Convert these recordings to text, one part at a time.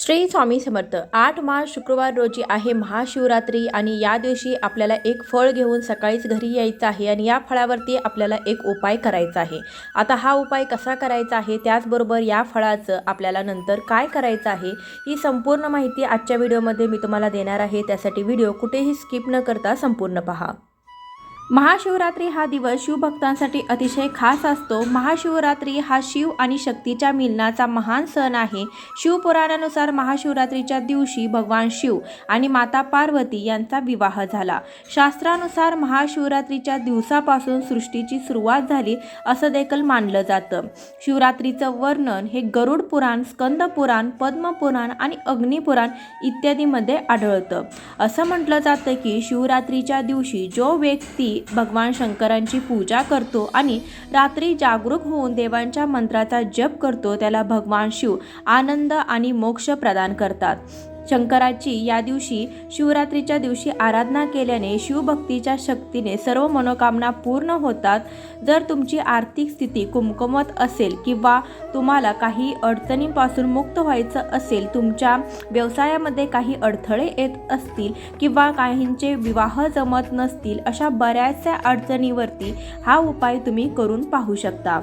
श्री स्वामी समर्थ आठ मार्च शुक्रवार रोजी आहे महाशिवरात्री आणि या दिवशी आपल्याला एक फळ घेऊन सकाळीच घरी यायचं आहे आणि या फळावरती आपल्याला एक उपाय करायचा आहे. आता हा उपाय कसा करायचा आहे? त्याचबरोबर या फळाचं आपल्याला नंतर काय करायचं आहे? ही संपूर्ण माहिती आजच्या व्हिडिओमध्ये मी तुम्हाला देणार आहे. त्यासाठी व्हिडिओ कुठेही स्किप न करता संपूर्ण पहा. महाशिवरात्री हा दिवस शिवभक्तांसाठी अतिशय खास असतो. महाशिवरात्री हा शिव आणि शक्तीच्या मिलनाचा महान सण आहे. शिवपुराणानुसार महाशिवरात्रीच्या दिवशी भगवान शिव आणि माता पार्वती यांचा विवाह झाला. शास्त्रानुसार महाशिवरात्रीच्या दिवसापासून सृष्टीची सुरुवात झाली असं देखील मानलं जातं. शिवरात्रीचं वर्णन हे गरुड पुराण स्कंद पुराण पद्मपुराण आणि अग्निपुराण इत्यादीमध्ये आढळतं. असं म्हटलं जातं की शिवरात्रीच्या दिवशी जो व्यक्ती भगवान शंकरांची पूजा करतो आणि रात्री जागरूक होऊन देवांच्या मंत्राचा जप करतो त्याला भगवान शिव आनंद आणि मोक्ष प्रदान करतात. शंकराची या दिवशी शिवरात्रीच्या दिवशी आराधना केल्याने शिवभक्तीच्या शक्तीने सर्व मनोकामना पूर्ण होतात. जर तुमची आर्थिक स्थिती कुमकुमत असेल किंवा तुम्हाला काही अडचणींपासून मुक्त व्हायचं असेल तुमच्या व्यवसायामध्ये काही अडथळे येत असतील किंवा काहींचे विवाह जमत नसतील अशा बऱ्याचशा अडचणीवरती हा उपाय तुम्ही करून पाहू शकता.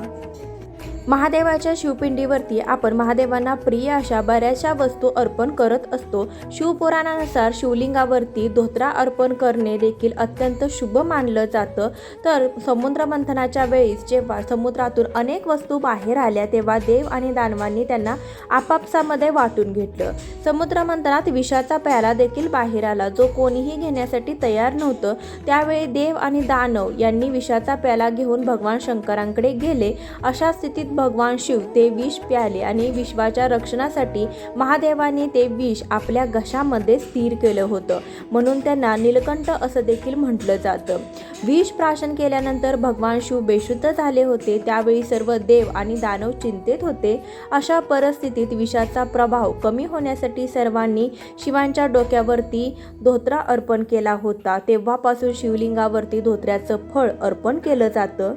महादेवाच्या शिवपिंडीवरती आपण महादेवांना प्रिय अशा बऱ्याचशा वस्तू अर्पण करत असतो. शिवपुराणानुसार शिवलिंगावरती धोत्रा अर्पण करणे देखील अत्यंत शुभ मानलं जातं. तर समुद्र मंथनाच्या वेळीस जेव्हा समुद्रातून अनेक वस्तू बाहेर आल्या तेव्हा देव आणि दानवांनी त्यांना आपापसामध्ये वाटून घेतलं. समुद्र मंथनात विषाचा प्याला देखील बाहेर आला जो कोणीही घेण्यासाठी तयार नव्हतं. त्यावेळी देव आणि दानव यांनी विषाचा प्याला घेऊन भगवान शंकरांकडे गेले. अशा स्थितीत भगवान शिव ते विष प्याले आणि विश्वाच्या रक्षणासाठी महादेवाने ते विष आपल्या घशामध्ये स्थिर केलं होतं. म्हणून त्यांना नीलकंठ असं देखील म्हटलं जातं. विष प्राशन केल्यानंतर भगवान शिव बेशुद्ध झाले होते. त्यावेळी सर्व देव आणि दानव चिंतेत होते. अशा परिस्थितीत विषाचा प्रभाव कमी होण्यासाठी सर्वांनी शिवांच्या डोक्यावरती धोत्रा अर्पण केला होता. तेव्हापासून शिवलिंगावरती धोत्र्याचं फळ अर्पण केलं जातं.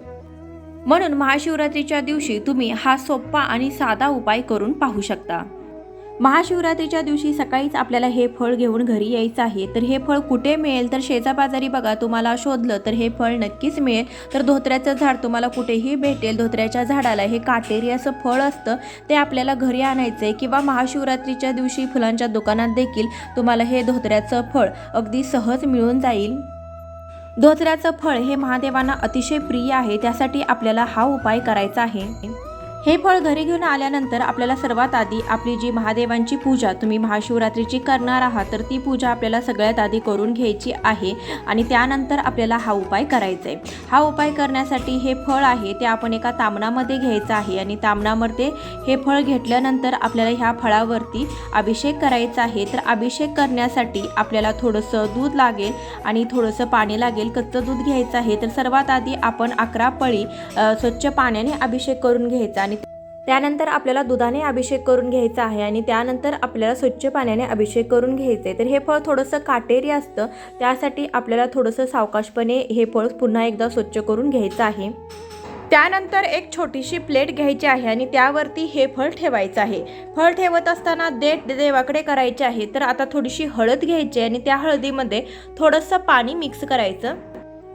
म्हणून महाशिवरात्रीच्या दिवशी तुम्ही हा सोप्पा आणि साधा उपाय करून पाहू शकता. महाशिवरात्रीच्या दिवशी सकाळीच आपल्याला हे फळ घेऊन घरी यायचं आहे तर हे फळ कुठे मिळेल? तर शेजाबाजारी बघा तुम्हाला शोधलं तर हे फळ नक्कीच मिळेल. तर धोत्र्याचं झाड तुम्हाला कुठेही भेटेल. धोत्र्याच्या झाडाला हे काटेरी असं फळ असतं ते आपल्याला घरी आणायचं आहे किंवा महाशिवरात्रीच्या दिवशी फुलांच्या दुकानात देखील तुम्हाला हे धोत्र्याचं फळ अगदी सहज मिळून जाईल. धोत्र्याचं फळ हे महादेवांना अतिशय प्रिय आहे त्यासाठी आपल्याला हा उपाय करायचा आहे. हे फळ घरी घेऊन आल्यानंतर आपल्याला सर्वात आधी आपली जी महादेवांची पूजा तुम्ही महाशिवरात्रीची करणार आहात तर ती पूजा आपल्याला सगळ्यात आधी करून घ्यायची आहे आणि त्यानंतर आपल्याला हा उपाय करायचा आहे हा उपाय करण्यासाठी हे फळ आहे ते आपण एका तामणामध्ये घ्यायचं आहे आणि तामणामध्ये हे फळ घेतल्यानंतर आपल्याला ह्या फळावरती अभिषेक करायचा आहे. तर अभिषेक करण्यासाठी आपल्याला थोडंसं दूध लागेल आणि थोडंसं पाणी लागेल कच्चं दूध घ्यायचं आहे. तर सर्वात आधी आपण अकरा पळी स्वच्छ पाण्याने अभिषेक करून घ्यायचा त्यानंतर आपल्याला दुधाने अभिषेक करून घ्यायचा आहे आणि त्यानंतर आपल्याला स्वच्छ पाण्याने अभिषेक करून घ्यायचं. आहे तर हे फळ थोडंसं काटेरी असतं. त्यासाठी आपल्याला थोडंसं सावकाशपणे हे फळ पुन्हा एकदा स्वच्छ करून घ्यायचं आहे. त्यानंतर एक छोटीशी प्लेट घ्यायची आहे आणि त्यावरती हे फळ ठेवायचं आहे. फळ ठेवत असताना देठ देवाकडे करायचे आहे. तर आता थोडीशी हळद घ्यायची आणि त्या हळदीमध्ये थोडंसं पाणी मिक्स करायचं.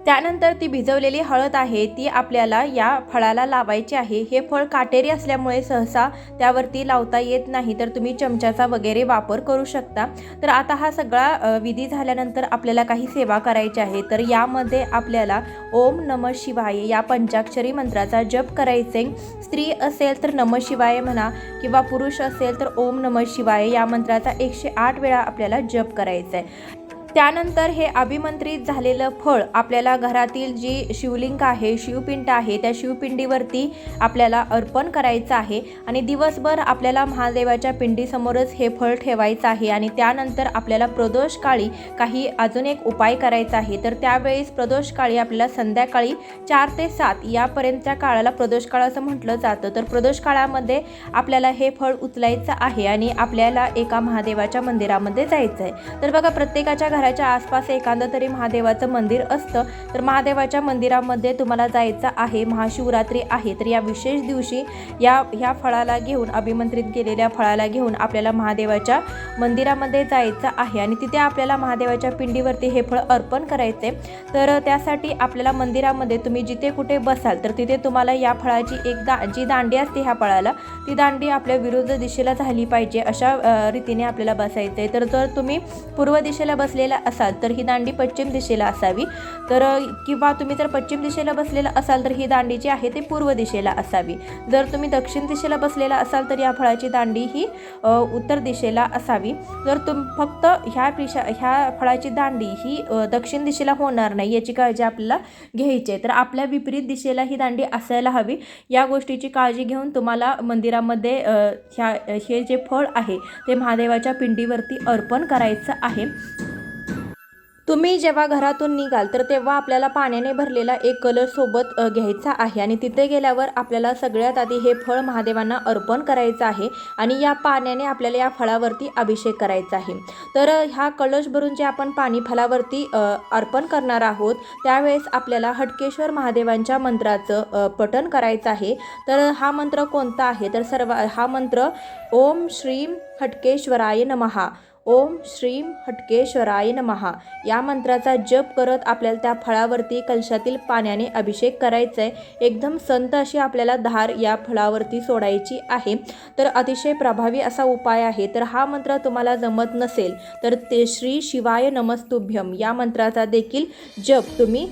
त्यानंतर ती भिजवलेली हळद आहे ती आपल्याला या फळाला लावायची आहे. हे फळ काटेरी असल्यामुळे सहसा त्यावरती लावता येत नाही तर तुम्ही चमच्याचा वगैरे वापर करू शकता. तर आता हा सगळा विधी झाल्यानंतर आपल्याला काही सेवा करायची आहे तर यामध्ये आपल्याला ओम नम शिवाय या पंचाक्षरी मंत्राचा जप करायचे. स्त्री असेल तर नम शिवाय म्हणा किंवा पुरुष असेल तर ओम नम शिवाय या मंत्राचा एकशे आठ वेळा आपल्याला जप करायचा. आहे त्यानंतर हे अभिमंत्रित झालेलं फळ आपल्याला घरातील जी शिवलिंग आहे शिवपिंड आहे त्या शिवपिंडीवरती आपल्याला अर्पण करायचं आहे आणि दिवसभर आपल्याला महादेवाच्या पिंडीसमोरच हे फळ ठेवायचं आहे आणि त्यानंतर आपल्याला प्रदोष काळी काही अजून एक उपाय करायचा आहे. तर त्यावेळेस प्रदोष काळी आपल्याला संध्याकाळी चार ते सात यापर्यंतच्या काळाला प्रदोष काळ असं म्हटलं जातं. तर प्रदोष काळामध्ये आपल्याला हे फळ उचलायचं आहे आणि आपल्याला एका महादेवाच्या मंदिरामध्ये जायचं आहे तर बघा प्रत्येकाच्या घरात घराच्या आसपास एखादं तरी महादेवाचं मंदिर असतं तर महादेवाच्या मंदिरामध्ये तुम्हाला जायचं आहे महाशिवरात्री आहे तर या विशेष दिवशी या ह्या फळाला घेऊन अभिमंत्रित केलेल्या फळाला घेऊन आपल्याला महादेवाच्या मंदिरामध्ये जायचं आहे. आणि तिथे आपल्याला महादेवाच्या पिंडीवरती हे फळ अर्पण करायचे. तर त्यासाठी आपल्याला मंदिरामध्ये तुम्ही जिथे कुठे बसाल तर तिथे तुम्हाला या फळाची एक दा जी दांडी असते ह्या फळाला ती दांडी आपल्या विरुद्ध दिशेला झाली पाहिजे अशा रीतीने आपल्याला बसायचं आहे तर जर तुम्ही पूर्व दिशेला बसलेला असाल तर ही दांडी पश्चिम दिशेला असावी. तर किंवा तुम्ही जर पश्चिम दिशेला बसलेला असाल तर ही दांडी जी आहे ती पूर्व दिशेला असावी. जर तुम्ही दक्षिण दिशेला बसलेला असाल तर या फळाची दांडी ही उत्तर दिशेला असावी. जर तुम फक्त ह्या दिशा ह्या फळाची दांडी ही दक्षिण दिशेला होणार नाही याची काळजी आपल्याला घ्यायची आहे. तर आपल्या विपरीत दिशेला ही दांडी असायला हवी. या गोष्टीची काळजी घेऊन तुम्हाला मंदिरामध्ये ह्या हे जे फळ आहे ते महादेवाच्या पिंडीवरती अर्पण करायचं आहे. तुम्ही जेव्हा घरातून निघाल तर तेव्हा आपल्याला पाण्याने भरलेला एक कलर सोबत घ्यायचा आहे. आणि तिथे गेल्यावर आपल्याला सगळ्यात आधी हे फळ महादेवांना अर्पण करायचं आहे आणि या पाण्याने आपल्याला या फळावरती अभिषेक करायचा आहे. तर ह्या कलश भरून जे आपण पाणी फळावरती अर्पण करणार आहोत त्यावेळेस आपल्याला हटकेश्वर महादेवांच्या मंत्राचं पठण करायचं आहे. तर हा मंत्र कोणता आहे? तर सर्व हा मंत्र ओम श्रीम हटकेश्वराय नमहा ओम श्रीम हटकेश्वराय नमहा या मंत्राचा जप करत आपल्याला त्या फळावरती कलशातील पाण्याने अभिषेक करायचा आहे एकदम संत अशी आपल्याला धार या फळावरती सोडायची आहे. तर अतिशय प्रभावी असा उपाय आहे. तर हा मंत्र तुम्हाला जमत नसेल तर ते श्री शिवाय नमस्तुभ्यम या मंत्राचा देखील जप तुम्ही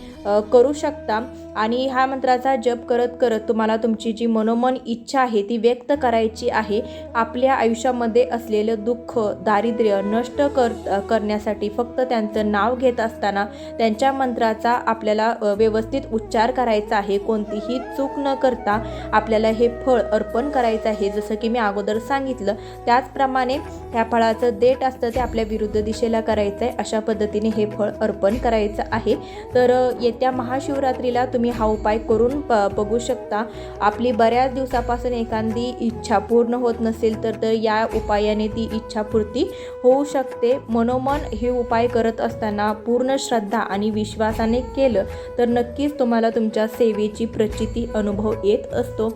करू शकता. आणि ह्या मंत्राचा जप करत करत तुम्हाला तुमची जी मनोमन इच्छा आहे ती व्यक्त करायची आहे. आपल्या आयुष्यामध्ये असलेलं दुःख दारिद्र्य नष्ट कर करण्यासाठी फक्त त्यांचं नाव घेत असताना त्यांच्या मंत्राचा आपल्याला व्यवस्थित उच्चार करायचा आहे. कोणतीही चूक न करता आपल्याला हे फळ अर्पण करायचं आहे. जसं की मी अगोदर सांगितलं त्याचप्रमाणे ह्या फळाचं देठ असतं ते आपल्या विरुद्ध दिशेला करायचं आहे अशा पद्धतीने हे फळ अर्पण करायचं आहे. तर येत्या महाशिवरात्रीला तुम्ही हा उपाय करून प बघू शकता. आपली बऱ्याच दिवसापासून एखादी इच्छा पूर्ण होत नसेल तर तर या उपायाने ती इच्छापूर्ती हो होऊ शकते. मनोमन हे उपाय करत असताना पूर्ण श्रद्धा आणि विश्वासाने केलं तर नक्कीच तुम्हाला तुमच्या सेवेची प्रचिती अनुभव येत असतो.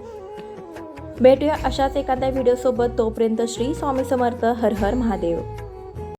भेटूया अशाच एखाद्या व्हिडिओसोबत तोपर्यंत श्री स्वामी समर्थ. हर हर महादेव.